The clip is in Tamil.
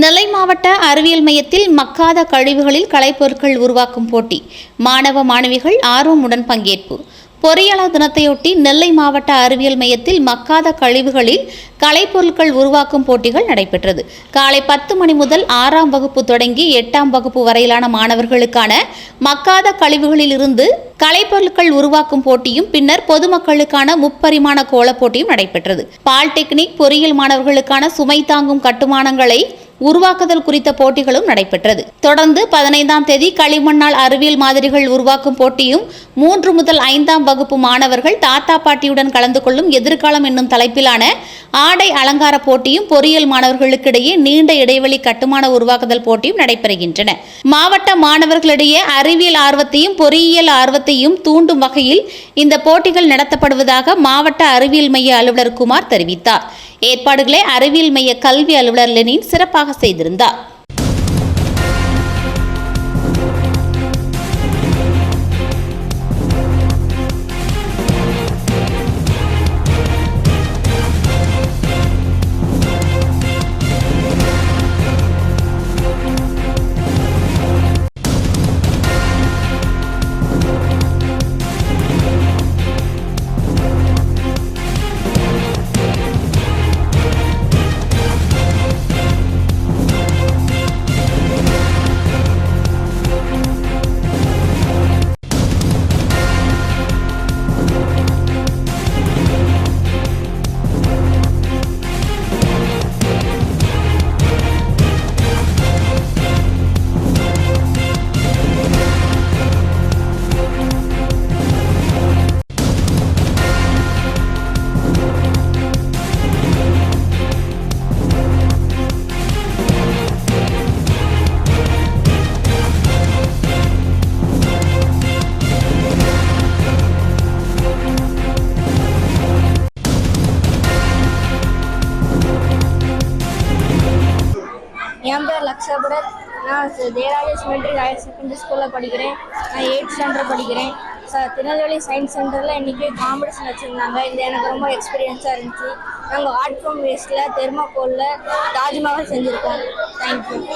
நெல்லை மாவட்ட அறிவியல் மையத்தில் மக்காத கழிவுகளில் கலைப்பொருட்கள் உருவாக்கும் போட்டி. மாணவ மாணவிகள் ஆர்வமுடன் பங்கேற்பு. பொறியாளர் தினத்தையொட்டி நெல்லை மாவட்ட அறிவியல் மையத்தில் மக்காத கழிவுகளில் கலைப்பொருட்கள் உருவாக்கும் போட்டிகள் நடைபெற்றது. காலை பத்து மணி முதல் ஆறாம் வகுப்பு தொடங்கி எட்டாம் வகுப்பு வரையிலான மாணவர்களுக்கான மக்காத கழிவுகளில் இருந்து கலைப்பொருட்கள் உருவாக்கும் போட்டியும் பின்னர் பொதுமக்களுக்கான முப்பரிமாண கோலப் போட்டியும் நடைபெற்றது. பால்டெக்னிக் பொறியியல் மாணவர்களுக்கான சுமை தாங்கும் கட்டுமானங்களை உருவாக்குதல் குறித்த போட்டிகளும் நடைபெற்றது. தொடர்ந்து பதினைந்தாம் தேதி களிமண்ணால் அறிவியல் மாதிரிகள் உருவாக்கும் போட்டியும் மூன்று முதல் ஐந்தாம் வகுப்பு மாணவர்கள் தாத்தா பாட்டியுடன் கலந்து கொள்ளும் எதிர்காலம் என்னும் தலைப்பிலான ஆடை அலங்கார போட்டியும் பொறியியல் மாணவர்களுக்கிடையே நீண்ட இடைவெளி கட்டுமான உருவாக்குதல் போட்டியும் நடைபெறுகின்றன. மாவட்ட மாணவர்களிடையே அறிவியல் ஆர்வத்தையும் பொறியியல் ஆர்வத்தையும் தூண்டும் வகையில் இந்த போட்டிகள் நடத்தப்படுவதாக மாவட்ட அறிவியல் மைய அலுவலர் குமார் தெரிவித்தார். ஏற்பாடுகளை அறிவியல் மைய கல்வி அலுவலர் லெனின் சிறப்பாக செய்திருந்தார். என் பேர் லக்ஷபரத் நான் ச- மெட்ரிக் ஹையர் செகண்டரி ஸ்கூலில் படிக்கிறேன். நான் எயிட் ஸ்டாண்டர்ட் படிக்கிறேன். ச திருநெல்வேலி சயின்ஸ் சென்டரில் இன்றைக்கி காம்படிஷன் வச்சுருந்தாங்க. இது எனக்கு ரொம்ப எக்ஸ்பீரியன்ஸாக இருந்துச்சு. நாங்கள் ஆர்ட் ஃப்ரம் வேஸ்ட்டில் தெர்மாக்கோலில் தாஜ்மஹால் செஞ்சுருக்கோம். Thank you